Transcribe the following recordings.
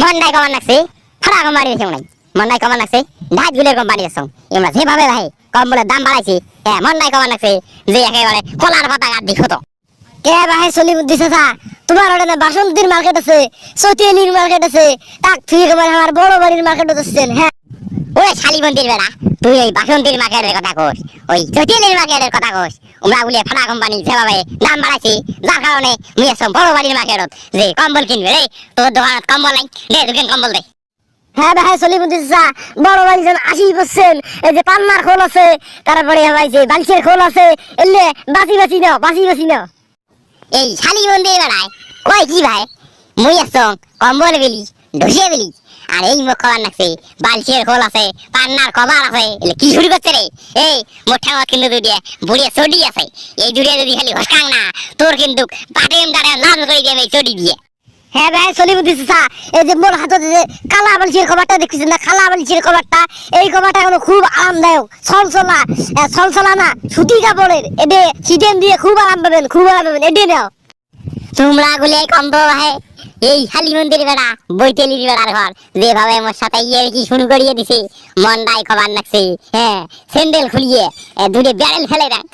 মন্ডাই কমান নাকছে ফাড়া কোম্পানি দিছে নাই মন্ডাই কমান লাগছে ঢাইট গুলের কোম্পানি দিছ এমরা যেভাবে ভাই কম্বলের দাম বাড়াইছি হ্যাঁ মন্ডাই কমান লাগছে যে একেবারে কলার পাতা গাছ দিছো তো। কে ভাই সলিমুদ্দিন চাচা? তোমার ওখানে বাসন্তীর মার্কেট আছে সতিয়ালির মার্কেট আছে, তাক তুই একেবারে আমার বড় বাড়ির মার্কেট হচ্ছেন হ্যাঁ। ওই শালিবন্দির বেড়া তুই ওই বাসন্তীর মার্কেটের কথা কোস ওই সতিয়ালির মার্কেটের কথা কোস আমরা বলে ফাটা কোম্পানি যেভাবে দাম বাড়াইছি যার কারণে মুই আসম বড় বাড়ির মার্কেটত যে কম্বল কিনবে রে তোর দোকানত কম্বল নাই দে দুকেন কম্বল দে। হ্যাঁ ভাই সলিমুদ্দিন চাচা বড় বাড়ি যেন আশি পার্সেন্ট এই যে পান্নার খোল আছে তারপরে ভাই যে বালিশের খোল আছে এলে বাসি বাসি নাও বাসি বাসি নাও। এই শালি মন্দির বেড়ায় কই কি ভাই মুই আসং কম্বল বেলি ঢুসিয়ে বেলি আর এই মুখ খবর নাকছে। বালসের খোল আছে পান্নার কভার আছে এলে কি শুরু করছে রে? এই মোটা কিন্তু দুটিয়ে বুড়িয়ে চডি আছে। এই দুটিয়ে যদি খালি হসকাং না তোর কিন্তু পাটেম দাঁড়ে লাল করে দিয়ে এই চডি দিয়ে। হ্যাঁ ভাই সলিমুদ্দি চাচা। এই যে মোর হাতে যে কালা বালিশের কভারটা দেখতেছেন না? কালা বালিশের কভারটা এই কভারটা হলো খুব আরামদায়ক। আহ, ছলছলা না সুতি কাপড়ের। এডে সিটেন দিয়ে খুব আরাম পাবেন খুব আরাম পাবেন। এডে নাও। তোমরা গুলে কম্ব ভাই এই হালি মন্দির বেড়া, বৈতেলির বেড়ার ঘর। যেভাবে আমার সাথে ইয়ে কি শুরু করিয়ে দিছে মন্ডাই খবর নাকছে। হ্যাঁ স্যান্ডেল খুলিয়ে দুটো ব্যারেল ফেলে দেন।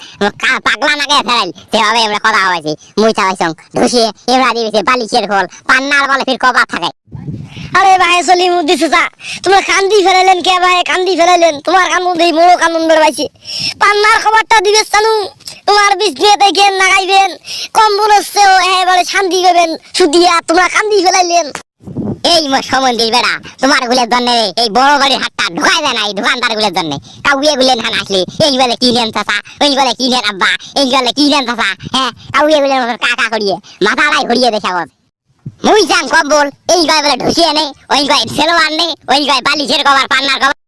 পাগলা নাকে ফেলেন সেভাবে আমরা কথা হয়েছি। মুই চাইছং ঢুসিয়ে এমরা দিয়েছে বালিশের খোল, পান্নার বলে ফির কবার থাকে। আরে ভাই সলিম উদ্দিসা তোমার কান্দি ফেলাইলেন কে ভাই? কান্দি ফেলাইলেন। তোমার কান্দন দেই মোড়ো কান্দন বেরবাইছে পান্নার খবরটা দিবে জানু তোমার বিজনেতে গেন লাগাইবেন কম বলছে এবারে শান্তি পাবেন। সুদিয়া তোমরা কান্দি ফেলাইলেন। এই সমন্দির বেড়া, তোমার গুলের জন্য এই বড় বাড়ির হাটটা ঢুকাই দেয় না, এই দোকানদার গুলের জন্য। কাউয়ে গুলেন হান আসলে, এই বলে কি নেন চাচা ওই বলে কি নেন আব্বা, এই বলে কি নেন চাচা হ্যাঁ কাউয়ে মতো কাকা করিয়ে, মাথাটাই ঘুরিয়ে দেখা মুই যান কম্বল, এই গায়ে বলে ঢুসিয়ে নেই ওই গায়ে সেলোয়ার নেই ওই গায়ে বালিশের কভার, পান্নার কভার।